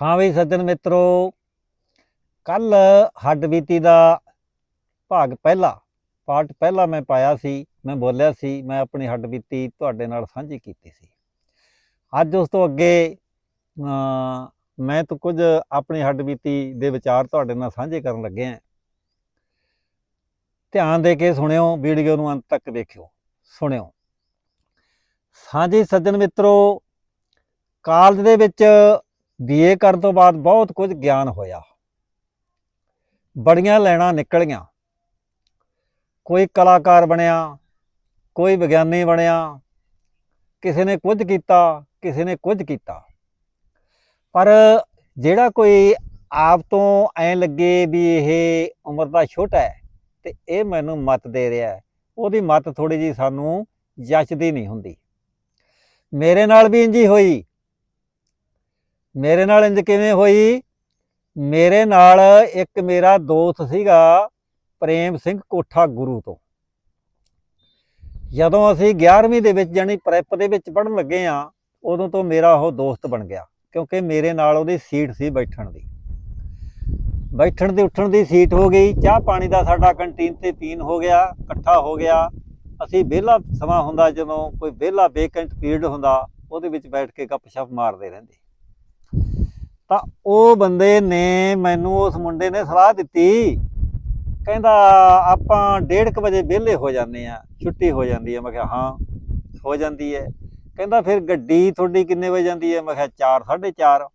ਹਾਂ ਵੀ ਸੱਜਣ ਮਿੱਤਰੋ ਕੱਲ ਹੱਡ ਬੀਤੀ ਦਾ ਭਾਗ ਪਹਿਲਾ ਪਾਰਟ ਪਹਿਲਾ ਮੈਂ ਪਾਇਆ ਸੀ, ਮੈਂ ਬੋਲਿਆ ਸੀ, ਮੈਂ ਆਪਣੀ ਹੱਡ ਬੀਤੀ ਤੁਹਾਡੇ ਨਾਲ ਸਾਂਝੀ ਕੀਤੀ ਸੀ। ਅੱਜ ਉਸ ਤੋਂ ਅੱਗੇ ਮੈਂ ਤਾਂ ਕੁਝ ਆਪਣੀ ਹੱਡ ਬੀਤੀ ਦੇ ਵਿਚਾਰ ਤੁਹਾਡੇ ਨਾਲ ਸਾਂਝੇ ਕਰਨ ਲੱਗਿਆ ਧਿਆਨ ਦੇ ਕੇ ਸੁਣਿਓ, ਵੀਡੀਓ ਨੂੰ ਅੰਤ ਤੱਕ ਦੇਖਿਓ, ਸੁਣਿਓ। ਹਾਂਜੀ ਸੱਜਣ ਮਿੱਤਰੋ, ਕਾਲਜ ਦੇ ਵਿੱਚ ਬੀਏ ਕਰਨ ਤੋਂ ਬਾਅਦ ਬਹੁਤ ਕੁਝ ਗਿਆਨ ਹੋਇਆ। ਬੜੀਆਂ ਲੈਣਾ ਨਿਕਲੀਆਂ। ਕੋਈ ਕਲਾਕਾਰ ਬਣਿਆ, ਕੋਈ ਵਿਗਿਆਨੀ ਬਣਿਆ, ਕਿਸੇ ਨੇ ਕੁਝ ਕੀਤਾ, ਕਿਸੇ ਨੇ ਕੁਝ ਕੀਤਾ। ਪਰ ਜਿਹੜਾ ਕੋਈ ਆਪ ਤੋਂ ਐ ਲੱਗੇ ਵੀ ਇਹ ਉਮਰ ਦਾ ਛੋਟਾ ਹੈ ਤੇ ਇਹ ਮੈਨੂੰ ਮਤ ਦੇ ਰਿਹਾ ਹੈ, ਉਹਦੀ ਮਤ ਥੋੜੀ ਜੀ ਸਾਨੂੰ ਜੱਚਦੀ ਨਹੀਂ ਹੁੰਦੀ। ਮੇਰੇ ਨਾਲ ਵੀ ਇੰਜ ਹੀ ਹੋਈ। ਮੇਰੇ ਨਾਲ ਇੰਜ ਕਿਵੇਂ ਹੋਈ? ਮੇਰੇ ਨਾਲ ਇੱਕ ਮੇਰਾ ਦੋਸਤ ਸੀਗਾ ਪ੍ਰੇਮ ਸਿੰਘ ਕੋਠਾ ਗੁਰੂ ਤੋਂ। ਜਦੋਂ ਅਸੀਂ 11ਵੀਂ ਦੇ ਵਿੱਚ ਜਾਨੀ ਪ੍ਰੈਪ ਦੇ ਵਿੱਚ ਪੜ੍ਹਨ ਲੱਗੇ ਆ ਉਦੋਂ ਤੋਂ ਮੇਰਾ ਉਹ ਦੋਸਤ ਬਣ ਗਿਆ, ਕਿਉਂਕਿ ਮੇਰੇ ਨਾਲ ਉਹਦੀ ਸੀਟ ਸੀ ਬੈਠਣ ਦੀ। ਬੈਠਣ ਦੀ ਉੱਠਣ ਦੀ ਸੀਟ ਹੋ ਗਈ, ਚਾਹ ਪਾਣੀ ਦਾ ਸਾਡਾ ਕੰਟੀਨ ਤੇ ਪੀਣ ਹੋ ਗਿਆ, ਇਕੱਠਾ ਹੋ ਗਿਆ। ਅਸੀਂ ਵਿਹਲਾ ਸਮਾਂ ਹੁੰਦਾ ਜਦੋਂ ਕੋਈ ਵਿਹਲਾ ਵੇਕੈਂਟ ਪੀਰੀਅਡ ਹੁੰਦਾ, ਉਹਦੇ ਵਿੱਚ ਬੈਠ ਕੇ ਗੱਪਸ਼ਪ ਮਾਰਦੇ ਰਹਿੰਦੇ। ਤਾਂ ਉਹ ਬੰਦੇ ਨੇ ਮੈਨੂੰ ਉਸ ਮੁੰਡੇ ਨੇ ਸਲਾਹ ਦਿੱਤੀ। ਕਹਿੰਦਾ, ਆਪਾਂ 1:30 ਵਜੇ ਵਿਹਲੇ ਹੋ ਜਾਂਦੇ ਆ ਛੁੱਟੀ ਹੋ ਜਾਂਦੀ ਹੈ। ਮੈਂ ਕਿਹਾ, ਹਾਂ, ਹੋ ਜਾਂਦੀ ਹੈ। ਕਹਿੰਦਾ, ਫਿਰ ਗੱਡੀ ਤੁਹਾਡੀ ਕਿੰਨੇ ਵਜੇ ਜਾਂਦੀ ਹੈ? ਮੈਂ ਕਿਹਾ 4 4:30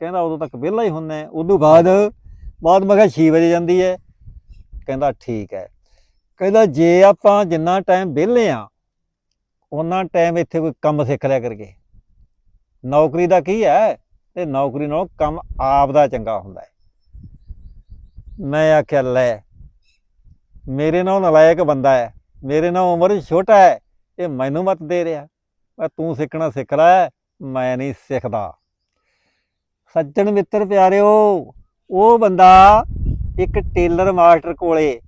ਕਹਿੰਦਾ, ਉਦੋਂ ਤੱਕ ਵਿਹਲਾ ਹੀ ਹੁੰਨੇ ਉਦੋਂ ਬਾਅਦ ਬਾਅਦ ਮੈਂ ਕਿਹਾ 6 ਵਜੇ ਜਾਂਦੀ ਹੈ। ਕਹਿੰਦਾ, ਠੀਕ ਹੈ। ਕਹਿੰਦਾ, ਜੇ ਆਪਾਂ ਜਿੰਨਾ ਟਾਈਮ ਵਿਹਲੇ ਆ ਉਹਨਾਂ ਟਾਈਮ ਇੱਥੇ ਕੋਈ ਕੰਮ ਸਿੱਖ ਲਿਆ ਕਰਕੇ ਨੌਕਰੀ ਦਾ ਕੀ ਹੈ? ਤੇ ਨੌਕਰੀ ਨਾਲੋਂ ਕੰਮ ਆਪ ਦਾ ਚੰਗਾ ਹੁੰਦਾ ਹੈ। ਮੈਂ ਆਖਿਆ, ਲੈ, ਮੇਰੇ ਨਾਲ ਨਲਾਇਕ ਬੰਦਾ ਹੈ, ਮੇਰੇ ਨਾਲ ਉਮਰ ਛੋਟਾ ਹੈ, ਇਹ ਮੈਨੂੰ ਮਤ ਦੇ ਰਿਹਾ। ਮੈਂ ਤੂੰ ਸਿੱਖਣਾ ਸਿੱਖ ਲੈ, ਮੈਂ ਨਹੀਂ ਸਿੱਖਦਾ। ਸੱਜਣ ਮਿੱਤਰ ਪਿਆਰਿਓ, ਉਹ ਬੰਦਾ ਇੱਕ ਟੇਲਰ ਮਾਸਟਰ ਕੋਲੇ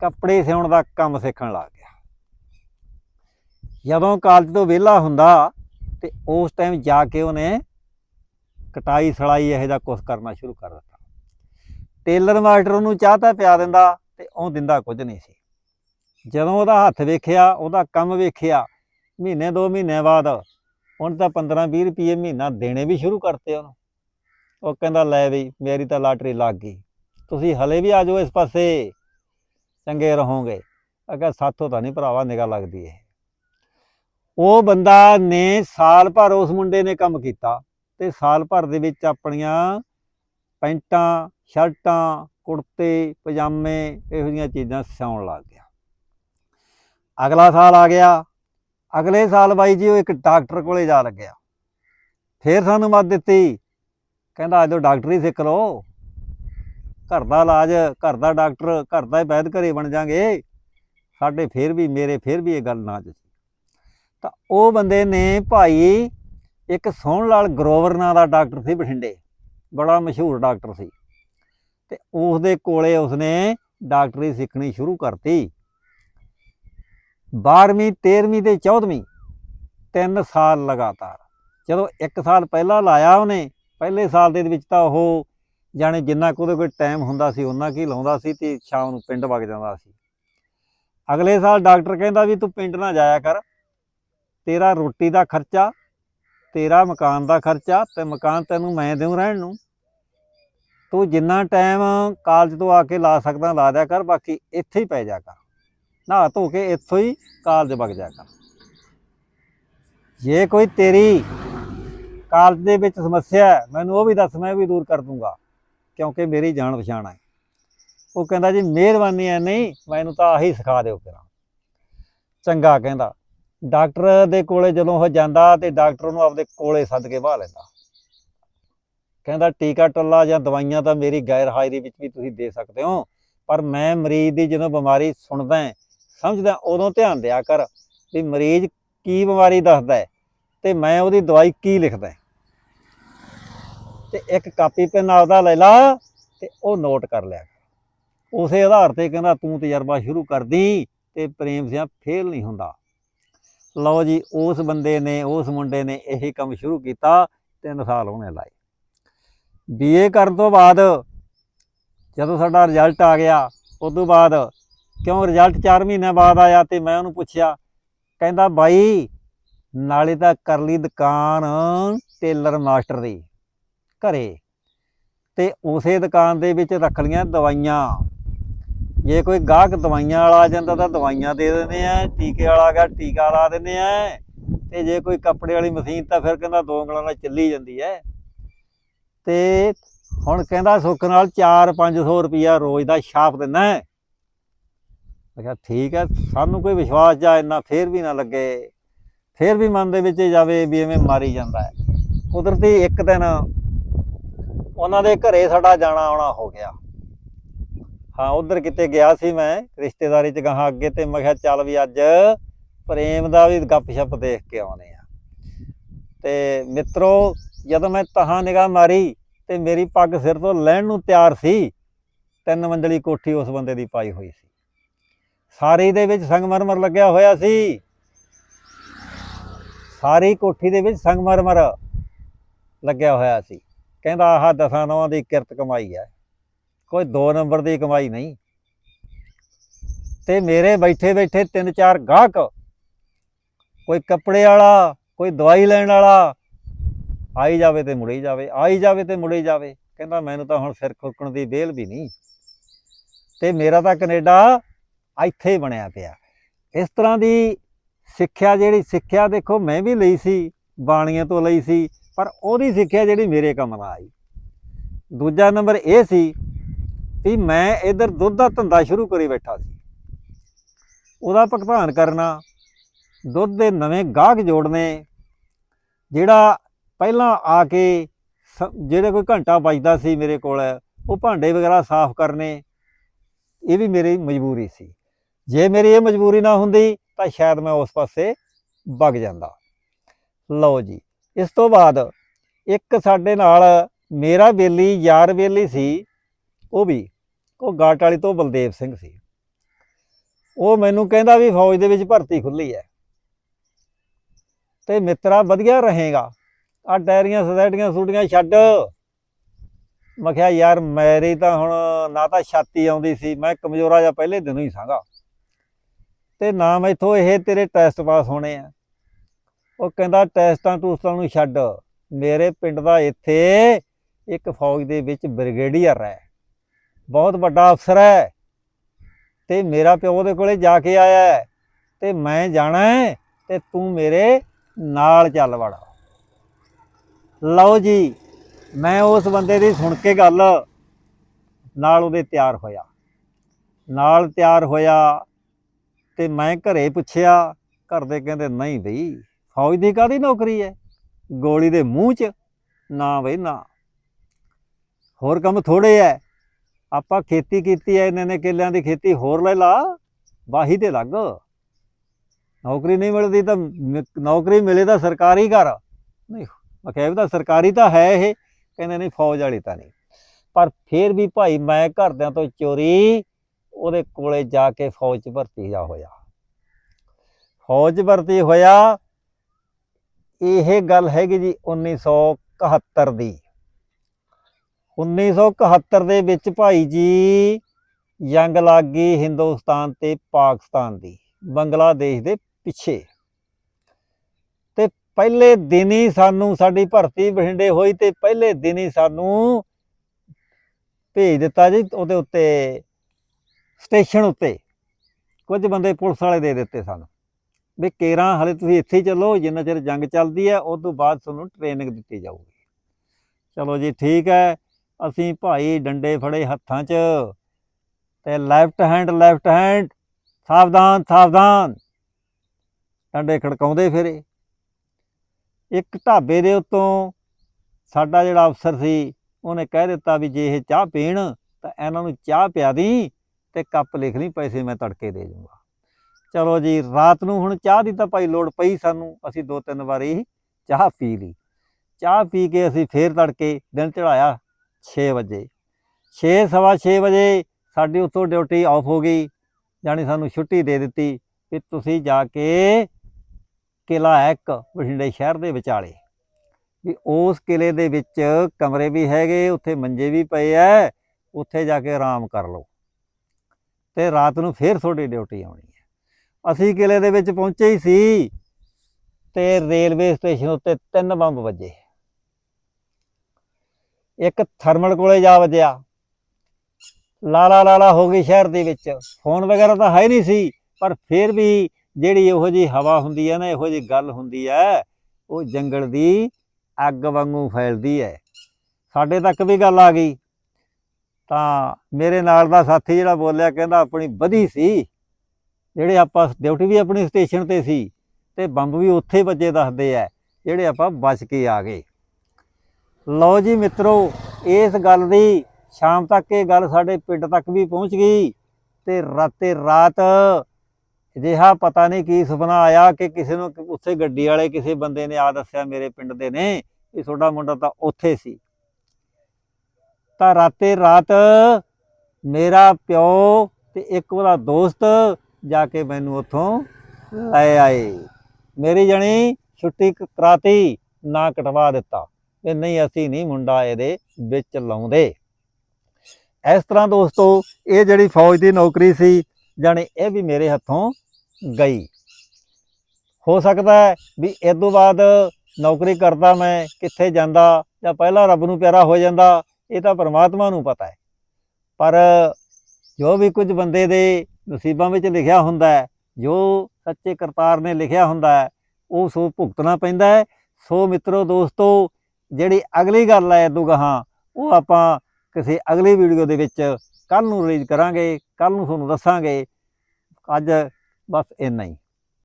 ਕੱਪੜੇ ਸਿਉਣ ਦਾ ਕੰਮ ਸਿੱਖਣ ਲੱਗ ਗਿਆ। ਜਦੋਂ ਕਾਲਜ ਤੋਂ ਵਿਹਲਾ ਹੁੰਦਾ ਤੇ ਉਸ ਟਾਈਮ ਜਾ ਕੇ ਉਹਨੇ ਕਟਾਈ ਸਲਾਈ ਇਹੋ ਜਿਹਾ ਕੁਛ ਕਰਨਾ ਸ਼ੁਰੂ ਕਰ ਦਿੱਤਾ। ਟੇਲਰ ਮਾਸਟਰ ਉਹਨੂੰ ਚਾਹ ਤਾਂ ਪਿਆ ਦਿੰਦਾ ਤੇ ਉਹ ਦਿੰਦਾ ਕੁਝ ਨਹੀਂ ਸੀ। ਜਦੋਂ ਉਹਦਾ ਹੱਥ ਵੇਖਿਆ, ਉਹਦਾ ਕੰਮ ਵੇਖਿਆ, ਮਹੀਨੇ ਦੋ ਮਹੀਨੇ ਬਾਅਦ ਹੁਣ ਤਾਂ 15 20 ਰੁਪਏ ਮਹੀਨਾ ਦੇਣੇ ਵੀ ਸ਼ੁਰੂ ਕਰਤੇ ਉਹਨੂੰ। ਉਹ ਕਹਿੰਦਾ, ਲੈ ਬਈ ਮੇਰੀ ਤਾਂ ਲਾਟਰੀ ਲੱਗ ਗਈ। ਤੁਸੀਂ ਹਲੇ ਵੀ ਆ ਜਾਓ ਇਸ ਪਾਸੇ, ਚੰਗੇ ਰਹੋਗੇ। ਅਗਾ ਸਾਥੋਂ ਤਾਂ ਨਹੀਂ ਭਰਾਵਾ, ਨਿਗਾਹ ਲੱਗਦੀ ਇਹ। ਉਹ ਬੰਦਾ ਨੇ ਸਾਲ ਭਰ ਉਸ ਮੁੰਡੇ ਨੇ ਕੰਮ ਕੀਤਾ। ਤੇ ਸਾਲ ਭਰ ਦੇ ਵਿੱਚ ਆਪਣੀਆਂ ਪੈਂਟਾਂ, ਸ਼ਰਟਾਂ, ਕੁੜਤੇ, ਪਜਾਮੇ ਇਹੋ ਜਿਹੀਆਂ ਚੀਜ਼ਾਂ ਸਿਉਣ ਲੱਗ ਗਿਆ। ਅਗਲਾ ਸਾਲ ਆ ਗਿਆ। ਅਗਲੇ ਸਾਲ ਬਾਈ ਜੀ ਉਹ ਇੱਕ ਡਾਕਟਰ ਕੋਲੇ ਜਾ ਲੱਗਿਆ। ਫੇਰ ਸਾਨੂੰ ਮੱਤ ਦਿੱਤੀ। ਕਹਿੰਦਾ, ਅੱਜ ਡਾਕਟਰੀ ਸਿੱਖ ਲਓ। ਘਰ ਦਾ ਇਲਾਜ, ਘਰ ਦਾ ਡਾਕਟਰ, ਘਰ ਦਾ ਹੀ ਵੈਦ ਘਰੇ ਬਣ ਜਾਾਂਗੇ। ਸਾਡੇ ਫੇਰ ਵੀ, ਮੇਰੇ ਫੇਰ ਵੀ ਇਹ ਗੱਲ ਨਾ ਜਚੀ। ਤਾਂ ਉਹ ਬੰਦੇ ਨੇ ਭਾਈ ਇੱਕ ਸੋਹਣ ਲਾਲ ਗਰੋਵਰ ਨਾਂ ਦਾ ਡਾਕਟਰ ਸੀ ਬਠਿੰਡੇ। ਬੜਾ ਮਸ਼ਹੂਰ ਡਾਕਟਰ ਸੀ। ਤੇ ਉਸ ਦੇ ਕੋਲੇ ਉਸਨੇ ਡਾਕਟਰੀ ਸਿੱਖਣੀ ਸ਼ੁਰੂ ਕਰਤੀ। 12ਵੀਂ 13ਵੀਂ ਤੇ 14ਵੀਂ ਤਿੰਨ ਸਾਲ ਲਗਾਤਾਰ। ਜਦੋਂ ਇੱਕ ਸਾਲ ਪਹਿਲਾਂ ਲਾਇਆ ਉਹਨੇ, ਪਹਿਲੇ ਸਾਲ ਦੇ ਵਿੱਚ ਤਾਂ ਉਹ ਜਾਣੇ ਜਿੰਨਾ ਕੁ ਉਹਦੇ ਕੋਈ ਟਾਈਮ ਹੁੰਦਾ ਸੀ ਉਹਨਾਂ ਕੀ ਲਾਉਂਦਾ ਸੀ ਤੇ ਸ਼ਾਮ ਨੂੰ ਪਿੰਡ ਵਗ ਜਾਂਦਾ ਸੀ। ਅਗਲੇ ਸਾਲ ਡਾਕਟਰ ਕਹਿੰਦਾ ਵੀ ਤੂੰ ਪਿੰਡ ਨਾ ਜਾਇਆ ਕਰ। ਤੇਰਾ ਰੋਟੀ ਦਾ ਖਰਚਾ ਤੇਰਾ ਮਕਾਨ ਦਾ ਖਰਚਾ ਤੇ ਮਕਾਨ ਤੈਨੂੰ ਮੈਂ ਦੇਉ ਰਹਿਣ ਨੂੰ। ਤੂੰ ਜਿੰਨਾ ਟਾਈਮ ਕਾਲਜ ਤੋਂ ਆ ਕੇ ਲਾ ਸਕਦਾ, ਲਾ ਦਿਆ ਕਰ, ਬਾਕੀ ਇੱਥੇ ਹੀ ਪੈ ਜਾ ਕਰ। ਨਹਾ ਧੋ ਕੇ ਇੱਥੋਂ ਹੀ ਕਾਲਜ ਵਗ ਜਾ ਕਰ। ਜੇ ਕੋਈ ਤੇਰੀ ਕਾਲਜ ਦੇ ਵਿੱਚ ਸਮੱਸਿਆ ਹੈ, ਮੈਨੂੰ ਉਹ ਵੀ ਦੱਸ, ਮੈਂ ਵੀ ਦੂਰ ਕਰ ਦੂੰਗਾ, ਕਿਉਂਕਿ ਮੇਰੀ ਜਾਣ ਪਛਾਣ ਹੈ। ਉਹ ਕਹਿੰਦਾ ਜੀ, ਮਿਹਰਬਾਨੀ ਹੈ, ਨਹੀਂ, ਮੈਨੂੰ ਤਾਂ ਆਹੀ ਸਿਖਾ ਦਿਓ ਕਰਾਂ ਚੰਗਾ ਕਹਿੰਦਾ। ਡਾਕਟਰ ਦੇ ਕੋਲੇ ਜਦੋਂ ਉਹ ਜਾਂਦਾ ਤੇ ਡਾਕਟਰ ਉਹਨੂੰ ਆਪਦੇ ਕੋਲੇ ਸੱਦ ਕੇ ਬਾਹ ਲੈਂਦਾ। ਕਹਿੰਦਾ, ਟੀਕਾ ਟੱਲਾ ਜਾਂ ਦਵਾਈਆਂ ਤਾਂ ਮੇਰੀ ਗੈਰ ਹਾਜ਼ਰੀ ਵਿੱਚ ਵੀ ਤੁਸੀਂ ਦੇ ਸਕਦੇ ਹੋ, ਪਰ ਮੈਂ ਮਰੀਜ਼ ਦੀ ਜਦੋਂ ਬਿਮਾਰੀ ਸੁਣਦਾ ਸਮਝਦਾ, ਉਦੋਂ ਧਿਆਨ ਦਿਆ ਕਰ ਵੀ ਮਰੀਜ਼ ਕੀ ਬਿਮਾਰੀ ਦੱਸਦਾ ਹੈ ਤੇ ਮੈਂ ਉਹਦੀ ਦਵਾਈ ਕੀ ਲਿਖਦਾ ਹੈ। ਤੇ ਇੱਕ ਕਾਪੀ ਪੈਨ ਆਪਦਾ ਲੈ ਲਾ ਤੇ ਉਹ ਨੋਟ ਕਰ ਲਿਆ ਉਸੇ ਆਧਾਰ ਤੇ ਕਹਿੰਦਾ, ਤੂੰ ਤਜਰਬਾ ਸ਼ੁਰੂ ਕਰਦੀ ਤੇ ਪ੍ਰੇਮ ਸਿਆ ਫੇਲ ਨਹੀਂ ਹੁੰਦਾ। ਲਓ ਜੀ, ਉਸ ਬੰਦੇ ਨੇ, ਉਸ ਮੁੰਡੇ ਨੇ ਇਹ ਕੰਮ ਸ਼ੁਰੂ ਕੀਤਾ, ਤਿੰਨ ਸਾਲ ਉਹਨੇ ਲਾਏ। ਬੀਏ ਕਰਨ ਤੋਂ ਬਾਅਦ ਜਦੋਂ ਸਾਡਾ ਰਿਜ਼ਲਟ ਆ ਗਿਆ ਉਸ ਤੋਂ ਬਾਅਦ ਕਿਉਂ ਰਿਜ਼ਲਟ 4 ਮਹੀਨਿਆਂ ਬਾਅਦ ਆਇਆ ਤੇ ਮੈਂ ਉਹਨੂੰ ਪੁੱਛਿਆ, ਕਹਿੰਦਾ ਬਾਈ, ਨਾਲੇ ਤਾਂ ਕਰ ਲਈ ਦੁਕਾਨ ਟੇਲਰ ਮਾਸਟਰ ਦੀ, ਘਰੇ। ਤੇ ਉਸੇ ਦੁਕਾਨ ਦੇ ਵਿੱਚ ਰੱਖ ਲੀਆਂ ਦਵਾਈਆਂ। ਜੇ ਕੋਈ ਗਾਹਕ ਦਵਾਈਆਂ ਵਾਲਾ ਆ ਜਾਂਦਾ ਤਾਂ ਦਵਾਈਆਂ ਦੇ ਦਿੰਦੇ ਆ, ਟੀਕੇ ਵਾਲਾ ਆ ਗਿਆ, ਟੀਕਾ ਲਾ ਦਿੰਦੇ ਆ। ਤੇ ਜੇ ਕੋਈ ਕੱਪੜੇ ਵਾਲੀ ਮਸ਼ੀਨ ਤਾਂ ਫਿਰ ਕਹਿੰਦਾ ਦੋ ਉਂਗਲਾਂ ਨਾਲ ਚੱਲੀ ਜਾਂਦੀ ਹੈ ਤੇ ਹੁਣ ਕਹਿੰਦਾ ਸੁੱਖ ਨਾਲ 4-500 ਰੁਪਿਆ ਰੋਜ਼ ਦਾ ਛਾਪ ਦਿੰਦਾ ਅੱਛਾ ਠੀਕ ਹੈ ਸਾਨੂੰ ਕੋਈ ਵਿਸ਼ਵਾਸ ਜਾ ਇੰਨਾ ਫੇਰ ਵੀ ਨਾ ਲੱਗੇ। ਫੇਰ ਵੀ ਮਨ ਦੇ ਵਿੱਚ ਜਾਵੇ ਵੀ ਐਵੇਂ ਮਾਰੀ ਜਾਂਦਾ ਹੈ ਕੁਦਰਤੀ ਇੱਕ ਦਿਨ ਉਹਨਾਂ ਦੇ ਘਰੇ ਸਾਡਾ ਜਾਣਾ ਆਉਣਾ ਹੋ ਗਿਆ। ਹਾਂ, ਉਧਰ ਕਿਤੇ ਗਿਆ ਸੀ ਮੈਂ, ਰਿਸ਼ਤੇਦਾਰੀ ਚ ਗਾਹਾਂ ਅੱਗੇ ਤੇ ਮੈਂ ਕਿਹਾ ਚੱਲ ਵੀ ਅੱਜ ਪ੍ਰੇਮ ਦਾ ਵੀ ਗੱਪਸ਼ਪ ਦੇਖ ਕੇ ਆਉਨੇ ਆ। ਤੇ ਮਿੱਤਰੋ, ਜਦੋਂ ਮੈਂ ਤਹਾਂ ਨਿਗਾਹ ਮਾਰੀ ਤੇ ਮੇਰੀ ਪੱਗ ਸਿਰ ਤੋਂ ਲੈਣ ਨੂੰ ਤਿਆਰ ਸੀ, ਤਿੰਨ ਮੰਜ਼ਲੀ ਕੋਠੀ ਉਸ ਬੰਦੇ ਦੀ ਪਾਈ ਹੋਈ ਸੀ। ਸਾਰੀ ਦੇ ਵਿੱਚ ਸੰਗਮਰਮਰ ਲੱਗਿਆ ਹੋਇਆ ਸੀ। ਸਾਰੀ ਕੋਠੀ ਦੇ ਵਿੱਚ ਸੰਗਮਰਮਰ ਲੱਗਿਆ ਹੋਇਆ ਸੀ। ਕਹਿੰਦਾ, ਆਹ ਦਸਾਂ ਨਵਾਂ ਦੀ ਕਿਰਤ ਕਮਾਈ ਹੈ। ਕੋਈ 2 ਨੰਬਰ ਦੀ ਕਮਾਈ ਨਹੀਂ। ਤੇ ਮੇਰੇ ਬੈਠੇ ਬੈਠੇ ਤਿੰਨ ਚਾਰ ਗਾਹਕ, ਕੋਈ ਕੱਪੜੇ ਵਾਲਾ, ਕੋਈ ਦਵਾਈ ਲੈਣ ਵਾਲਾ, ਆਈ ਜਾਵੇ ਤੇ ਮੁੜੀ ਜਾਵੇ, ਆਈ ਜਾਵੇ ਤੇ ਮੁੜੀ ਜਾਵੇ। ਕਹਿੰਦਾ ਮੈਨੂੰ ਤਾਂ ਹੁਣ ਸਿਰ ਖੁਰਕਣ ਦੀ ਵੇਲ ਵੀ ਨਹੀਂ। ਤੇ ਮੇਰਾ ਤਾਂ ਕੈਨੇਡਾ ਇੱਥੇ ਹੀ ਬਣਿਆ ਪਿਆ। ਇਸ ਤਰ੍ਹਾਂ ਦੀ ਸਿੱਖਿਆ ਜਿਹੜੀ, ਸਿੱਖਿਆ ਦੇਖੋ ਮੈਂ ਵੀ ਲਈ ਸੀ, ਬਾਣੀਆਂ ਤੋਂ ਲਈ ਸੀ, ਪਰ ਉਹਦੀ ਸਿੱਖਿਆ ਜਿਹੜੀ ਮੇਰੇ ਕੰਮ ਨਾਲ ਆਈ। ਦੂਜਾ ਨੰਬਰ ਇਹ ਸੀ ਵੀ ਮੈਂ ਇਧਰ ਦੁੱਧ ਦਾ ਧੰਦਾ ਸ਼ੁਰੂ ਕਰੀ ਬੈਠਾ ਸੀ। ਉਹਦਾ ਭੁਗਤਾਨ ਕਰਨਾ, ਦੁੱਧ ਦੇ ਨਵੇਂ ਗਾਹਕ ਜੋੜਨੇ, ਜਿਹੜਾ ਪਹਿਲਾਂ ਆ ਕੇ ਸ- ਜਿਹੜੇ ਕੋਈ ਘੰਟਾ ਵੱਜਦਾ ਸੀ ਮੇਰੇ ਕੋਲ, ਉਹ ਭਾਂਡੇ ਵਗੈਰਾ ਸਾਫ਼ ਕਰਨੇ, ਇਹ ਵੀ ਮੇਰੀ ਮਜਬੂਰੀ ਸੀ। ਜੇ ਮੇਰੀ ਇਹ ਮਜਬੂਰੀ ਨਾ ਹੁੰਦੀ, ਤਾਂ ਸ਼ਾਇਦ ਮੈਂ ਉਸ ਪਾਸੇ ਵਗ ਜਾਂਦਾ। ਲਓ ਜੀ, ਇਸ ਤੋਂ ਬਾਅਦ ਇੱਕ ਸਾਡੇ ਨਾਲ ਮੇਰਾ ਬੇਲੀ, ਯਾਰ ਬੇਲੀ ਸੀ, ਉਹ ਵੀ ਉਹ ਗਾਟ ਵਾਲੀ ਤੋਂ ਬਲਦੇਵ ਸਿੰਘ ਸੀ। ਉਹ ਮੈਨੂੰ ਕਹਿੰਦਾ ਵੀ ਫੌਜ ਦੇ ਵਿੱਚ ਭਰਤੀ ਖੁੱਲੀ ਹੈ। ਤੇ ਮਿੱਤਰਾ ਵਧੀਆ ਰਹੇਗਾ। ਆ ਡੈਰੀਆਂ ਸੋਸਾਇਟੀਆਂ, ਸੂਟੀਆਂ ਛੱਡ। ਮੈਂ ਕਿਹਾ, ਯਾਰ, ਮੈਰੀ ਤਾਂ ਹੁਣ ਨਾ ਤਾਂ ਛਾਤੀ ਆਉਂਦੀ ਸੀ। ਮੈਂ ਕਮਜ਼ੋਰਾ ਜਿਹਾ ਪਹਿਲੇ ਦਿਨੋਂ ਹੀ ਸਾਂਗਾ ਤੇ ਨਾ ਮੈਥੋਂ ਇਹ ਤੇਰੇ ਟੈਸਟ ਪਾਸ ਹੋਣੇ ਆ। ਉਹ ਕਹਿੰਦਾ, ਟੈਸਟਾਂ ਟੂਸਟਾਂ ਨੂੰ ਛੱਡ। ਮੇਰੇ ਪਿੰਡ ਦਾ ਇੱਥੇ ਇੱਕ ਫੌਜ ਦੇ ਵਿੱਚ ਬ੍ਰਿਗੇਡੀਅਰ ਹੈ। ਬਹੁਤ ਵੱਡਾ ਅਫਸਰ ਹੈ। ਤੇ ਮੇਰਾ ਪਿਓ ਉਹਦੇ ਕੋਲੇ ਜਾ ਕੇ ਆਇਆ ਤੇ ਮੈਂ ਜਾਣਾ ਹੈ ਤੇ ਤੂੰ ਮੇਰੇ ਨਾਲ ਚੱਲ ਵੜ। ਲਓ ਜੀ, ਮੈਂ ਉਸ ਬੰਦੇ ਦੀ ਸੁਣ ਕੇ ਗੱਲ। ਨਾਲ ਉਹਦੇ ਤਿਆਰ ਹੋਇਆ। ਨਾਲ ਤਿਆਰ ਹੋਇਆ ਤੇ ਮੈਂ ਘਰੇ ਪੁੱਛਿਆ, ਘਰ ਦੇ ਕਹਿੰਦੇ, ਨਹੀਂ ਬਈ, ਫੌਜ ਦੀ ਕਾਦੀ ਨੌਕਰੀ ਹੈ? ਗੋਲੀ ਦੇ ਮੂੰਹ 'ਚ? ਨਾ ਬਈ, ਨਾ। ਹੋਰ ਕੰਮ ਥੋੜੇ ਐ ਆਪਾਂ ਖੇਤੀ ਕੀਤੀ ਐ ਇੰਨੇ ਨੇ ਕਿੱਲਿਆਂ ਦੀ ਖੇਤੀ ਹੋਰ ਲੈ ਲਾ, ਵਾਹੀ ਤੇ ਲੱਗ। ਨੌਕਰੀ ਨਹੀਂ ਮਿਲਦੀ ਤਾਂ ਮ- ਨੌਕਰੀ ਮਿਲੇ ਤਾਂ ਸਰਕਾਰੀ ਕਰ ਨਹੀਂ, ਮੈਂ ਕਿਹਾ ਵੀ ਤਾਂ ਸਰਕਾਰੀ ਤਾਂ ਹੈ ਇਹ, ਕਹਿੰਦੇ ਨਹੀਂ ਫੌਜ ਵਾਲੀ ਤਾਂ ਨਹੀਂ। ਪਰ ਫਿਰ ਵੀ ਭਾਈ ਮੈਂ ਘਰਦਿਆਂ ਤੋਂ ਚੋਰੀ, ਉਹਦੇ ਕੋਲੇ ਜਾ ਕੇ ਫੌਜ 'ਚ ਭਰਤੀ ਜਾ ਹੋਇਆ। ਫੌਜ ਭਰਤੀ ਹੋਇਆ, ਇਹ ਗੱਲ ਹੈਗੀ ਜੀ 1971 ਦੀ। 1971 ਦੇ ਵਿੱਚ ਭਾਈ ਜੀ ਜੰਗ ਲੱਗ ਗਈ ਹਿੰਦੁਸਤਾਨ ਤੇ ਪਾਕਿਸਤਾਨ ਦੀ, ਬੰਗਲਾਦੇਸ਼ ਦੇ ਪਿੱਛੇ। ਤੇ ਪਹਿਲੇ ਦਿਨ ਹੀ ਸਾਨੂੰ ਸਾਡੀ ਭਰਤੀ ਬਠਿੰਡੇ ਹੋਈ ਤੇ ਪਹਿਲੇ ਦਿਨ ਹੀ ਸਾਨੂੰ ਭੇਜ ਦਿੱਤਾ ਜੀ ਉਹਦੇ ਉੱਤੇ, ਸਟੇਸ਼ਨ ਉੱਤੇ। ਕੁਝ ਬੰਦੇ ਪੁਲਿਸ ਵਾਲੇ ਦੇ ਦਿੱਤੇ ਸਾਨੂੰ। ਵੀ ਕੇਰਾਂ ਹਲੇ ਤੁਸੀਂ ਇੱਥੇ ਹੀ ਚੱਲੋ, ਜਿੰਨਾ ਚਿਰ ਜੰਗ ਚੱਲਦੀ ਹੈ, ਉਸ ਤੋਂ ਬਾਅਦ ਤੁਹਾਨੂੰ ਟ੍ਰੇਨਿੰਗ ਦਿੱਤੀ ਜਾਊਗੀ। ਚਲੋ ਜੀ, ਠੀਕ ਹੈ। ਅਸੀਂ ਭਾਈ ਡੰਡੇ ਫੜੇ ਹੱਥਾਂ 'ਚ ਤੇ ਲੈਫਟ ਹੈਂਡ ਲੈਫਟ ਹੈਂਡ ਸਾਵਧਾਨ ਸਾਵਧਾਨ। ਡੰਡੇ ਖੜਕਾਉਂਦੇ ਫਿਰੇ। ਇੱਕ ਢਾਬੇ ਦੇ ਉੱਤੋਂ ਸਾਡਾ ਜਿਹੜਾ ਅਫਸਰ ਸੀ, ਉਹਨੇ ਕਹਿ ਦਿੱਤਾ ਵੀ ਜੇ ਇਹ ਚਾਹ ਪੀਣ, ਤਾਂ ਇਹਨਾਂ ਨੂੰ ਚਾਹ ਪਿਆ ਦੀ ਤੇ ਕੱਪ ਲਿਖ ਲਈ, ਪੈਸੇ ਮੈਂ ਤੜਕੇ ਦੇ ਦੂੰਗਾ। ਚਲੋ ਜੀ, ਰਾਤ ਨੂੰ ਹੁਣ ਚਾਹ ਦੀ ਤਾਂ ਭਾਈ ਲੋੜ ਪਈ ਸਾਨੂੰ, ਅਸੀਂ ਦੋ ਤਿੰਨ ਵਾਰੀ ਚਾਹ ਪੀ ਲਈ। ਚਾਹ ਪੀ ਕੇ ਅਸੀਂ ਫੇਰ ਤੜਕੇ ਦਿਨ ਚੜਾਇਆ 6 ਵਜੇ। 6 ਸਵਾ 6 ਵਜੇ ਸਾਡੀ ਉੱਥੋਂ ਡਿਊਟੀ ਆਫ ਹੋ ਗਈ ਜਾਣੀ ਸਾਨੂੰ ਛੁੱਟੀ ਦੇ ਦਿੱਤੀ ਵੀ ਤੁਸੀਂ ਜਾ ਕੇ ਕਿਲਾ ਹੈ ਇੱਕ ਬਠਿੰਡੇ ਸ਼ਹਿਰ ਦੇ ਵਿਚਾਲੇ। ਵੀ ਉਸ ਕਿਲੇ ਦੇ ਵਿੱਚ ਕਮਰੇ ਵੀ ਹੈਗੇ, ਉੱਥੇ ਮੰਜੇ ਵੀ ਪਏ ਐ, ਉੱਥੇ ਜਾ ਕੇ ਆਰਾਮ ਕਰ ਲਓ। ਤੇ ਰਾਤ ਨੂੰ ਫੇਰ ਤੁਹਾਡੀ ਡਿਊਟੀ ਆਉਣੀ ਹੈ ਅਸੀਂ ਕਿਲੇ ਦੇ ਵਿੱਚ ਪਹੁੰਚੇ ਹੀ ਸੀ ਤੇ ਰੇਲਵੇ ਸਟੇਸ਼ਨ ਉੱਤੇ ਤਿੰਨ ਬੰਬ ਵੱਜੇ। ਇੱਕ ਥਰਮਲ ਕੋਲੇ ਜਾ ਵੱਜਿਆ। ਲਾਲਾ ਲਾਲਾ ਹੋ ਗਈ ਸ਼ਹਿਰ ਦੇ ਵਿੱਚ। ਫੋਨ ਵਗੈਰਾ ਤਾਂ ਹੈ ਨਹੀਂ ਸੀ, ਪਰ ਫਿਰ ਵੀ ਜਿਹੜੀ ਇਹੋ ਜੀ ਹਵਾ ਹੁੰਦੀ ਹੈ ਨਾ, ਇਹੋ ਜੀ ਗੱਲ ਹੁੰਦੀ ਹੈ, ਉਹ ਜੰਗਲ ਦੀ ਅੱਗ ਵਾਂਗੂ ਫੈਲਦੀ ਹੈ। ਸਾਡੇ ਤੱਕ ਵੀ ਗੱਲ ਆ ਗਈ। ਤਾਂ ਮੇਰੇ ਨਾਲ ਦਾ ਸਾਥੀ ਜਿਹੜਾ ਬੋਲਿਆ, ਕਹਿੰਦਾ ਆਪਣੀ ਵਧੀ ਸੀ। ਜਿਹੜੇ ਆਪਾਂ ਡਿਊਟੀ ਵੀ ਆਪਣੀ ਸਟੇਸ਼ਨ ਤੇ ਸੀ, ਤੇ ਬੰਬ ਵੀ ਉੱਥੇ ਵੱਜੇ ਦੱਸਦੇ ਆ ਜਿਹੜੇ ਆਪਾਂ ਬਚ ਕੇ ਆ ਗਏ। ਲਓ ਜੀ ਮਿੱਤਰੋ, ਇਸ ਗੱਲ ਦੀ ਸ਼ਾਮ ਤੱਕ ਇਹ ਗੱਲ ਸਾਡੇ ਪਿੰਡ ਤੱਕ ਵੀ ਪਹੁੰਚ ਗਈ ਤੇ ਰਾਤੇ ਰਾਤ ਅਜਿਹਾ ਪਤਾ ਨਹੀਂ ਕੀ ਸੁਪਨਾ ਆਇਆ ਕਿ ਕਿਸੇ ਨੂੰ ਉੱਥੇ ਗੱਡੀ ਵਾਲੇ ਕਿਸੇ ਬੰਦੇ ਨੇ ਆ ਦੱਸਿਆ ਮੇਰੇ ਪਿੰਡ ਦੇ ਨੇ ਵੀ ਤੁਹਾਡਾ ਮੁੰਡਾ ਤਾਂ ਉੱਥੇ ਸੀ। ਤਾਂ ਰਾਤੇ ਰਾਤ ਮੇਰਾ ਪਿਓ ਤੇ ਇੱਕ ਉਹਦਾ ਦੋਸਤ ਜਾ ਕੇ ਮੈਨੂੰ ਉੱਥੋਂ ਲੈ ਆਏ। ਮੇਰੀ ਜਣੀ ਛੁੱਟੀ ਕਰਾਤੀ, ਨਾ ਕਟਵਾ ਦਿੱਤਾ। ਵੀ ਨਹੀਂ ਅਸੀਂ ਨਹੀਂ ਮੁੰਡਾ ਇਹਦੇ ਵਿੱਚ ਲਾਉਂਦੇ। ਇਸ ਤਰ੍ਹਾਂ ਦੋਸਤੋ, ਇਹ ਜਿਹੜੀ ਫੌਜ ਦੀ ਨੌਕਰੀ ਸੀ, ਜਾਣੀ ਇਹ ਵੀ ਮੇਰੇ ਹੱਥੋਂ ਗਈ। ਹੋ ਸਕਦਾ ਹੈ ਵੀ ਇਸ ਤੋਂ ਬਾਅਦ ਨੌਕਰੀ ਕਰਦਾ ਮੈਂ, ਕਿੱਥੇ ਜਾਂਦਾ ਜਾਂ ਪਹਿਲਾਂ ਰੱਬ ਨੂੰ ਪਿਆਰਾ ਹੋ ਜਾਂਦਾ, ਇਹ ਤਾਂ ਪਰਮਾਤਮਾ ਨੂੰ ਪਤਾ ਹੈ। ਪਰ ਜੋ ਵੀ ਕੁਝ ਬੰਦੇ ਦੇ ਨਸੀਬਾਂ ਵਿੱਚ ਲਿਖਿਆ ਹੁੰਦਾ ਹੈ, ਜੋ ਸੱਚੇ ਕਰਤਾਰ ਨੇ ਲਿਖਿਆ ਹੁੰਦਾ ਹੈ, ਉਹ ਸੋ ਭੁਗਤਣਾ ਪੈਂਦਾ ਹੈ। ਸੋ ਮਿੱਤਰੋ ਦੋਸਤੋ ਜਿਹੜੀ ਅਗਲੀ ਗੱਲ ਹੈ ਇਦੋਂ ਗਾਹਾਂ ਉਹ ਆਪਾਂ ਕਿਸੇ ਅਗਲੀ ਵੀਡੀਓ ਦੇ ਵਿੱਚ ਕੱਲ ਨੂੰ ਰਿਲੀਜ਼ ਕਰਾਂਗੇ ਕੱਲ ਨੂੰ ਤੁਹਾਨੂੰ ਦੱਸਾਂਗੇ। ਅੱਜ ਬਸ ਇੰਨਾ ਹੀ।